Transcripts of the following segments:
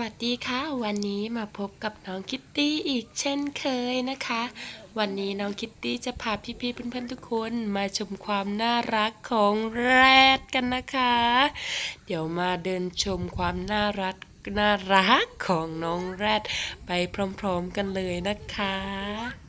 วัสดีค่ะ วันนี้มาพบกับน้องคิตตี้อีกเช่นเคยนะคะ วันนี้น้องคิตตี้จะพาพี่ๆเพื่อนๆทุกคนมาชมความน่ารักของแรดกันนะคะ เดี๋ยวมาเดินชมความน่ารักน่ารักของน้องแรดไปพร้อมๆกันเลยนะคะ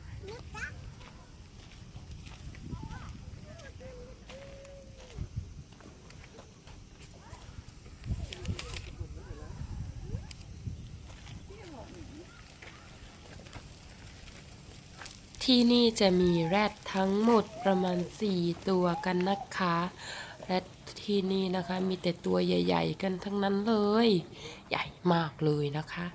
ที่นี่จะมีแรดทั้งหมดประมาณ 4 ตัวกันนะคะ แรดที่นี่นะคะมีแต่ตัวใหญ่ ๆ กันทั้งนั้นเลย ใหญ่มากเลยนะคะ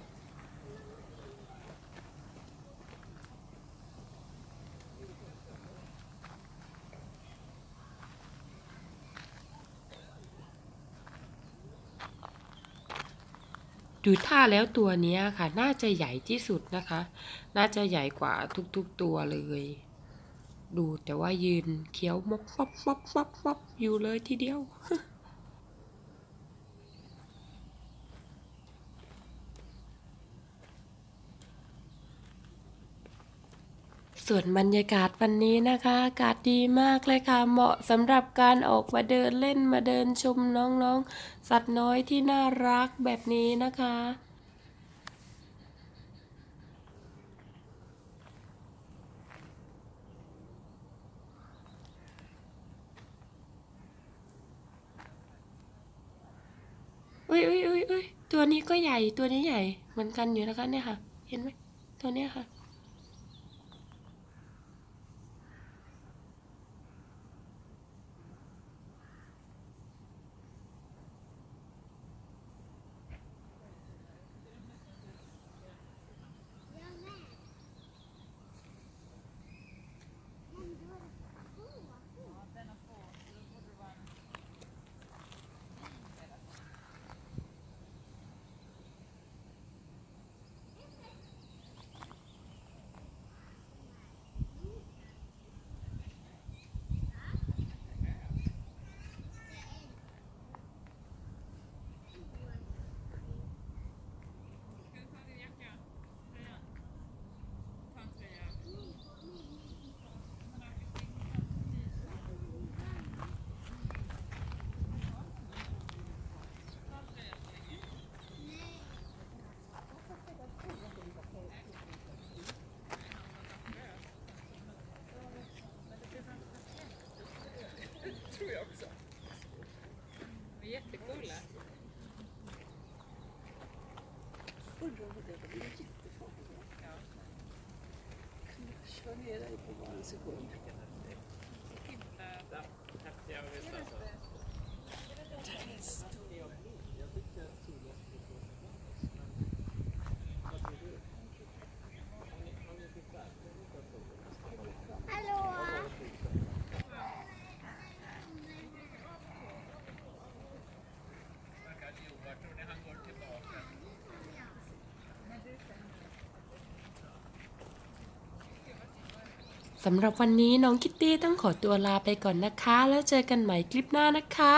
ดูท่าแล้วตัวนี้ค่ะ น่าจะใหญ่ที่สุดนะคะ น่าจะใหญ่กว่าทุกๆตัวเลย ดูแต่ว่ายืนเคี้ยวมกฟับฟับฟับฟับอยู่เลยทีเดียว ส่วนบรรยากาศวันนี้นะคะอากาศดีมากเลยค่ะ เหมาะสำหรับการออกมาเดินเล่นมาเดินชมน้องๆ สัตว์น้อยที่น่ารักแบบนี้นะคะอุ้ยอุ้ยอุ้ยตัวนี้ก็ใหญ่ตัวนี้ใหญ่เหมือนกันอยู่นะคะเนี่ยค่ะ เห็นไหมตัวเนี้ยค่ะ också. De är jättecoola. De är jättefarliga. Ja. Kraschar ner dig på bara en sekund. Himla häftiga och สำหรับวันนี้น้องคิตตี้ต้องขอตัวลาไปก่อนนะคะ แล้วเจอกันใหม่คลิปหน้านะคะ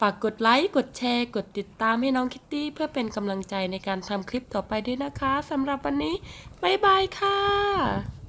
ฝากกดไลค์ กดแชร์ กดติดตามให้น้องคิตตี้เพื่อเป็นกำลังใจในการทำคลิปต่อไปด้วยนะคะสำหรับวันนี้ บ๊ายบายค่ะ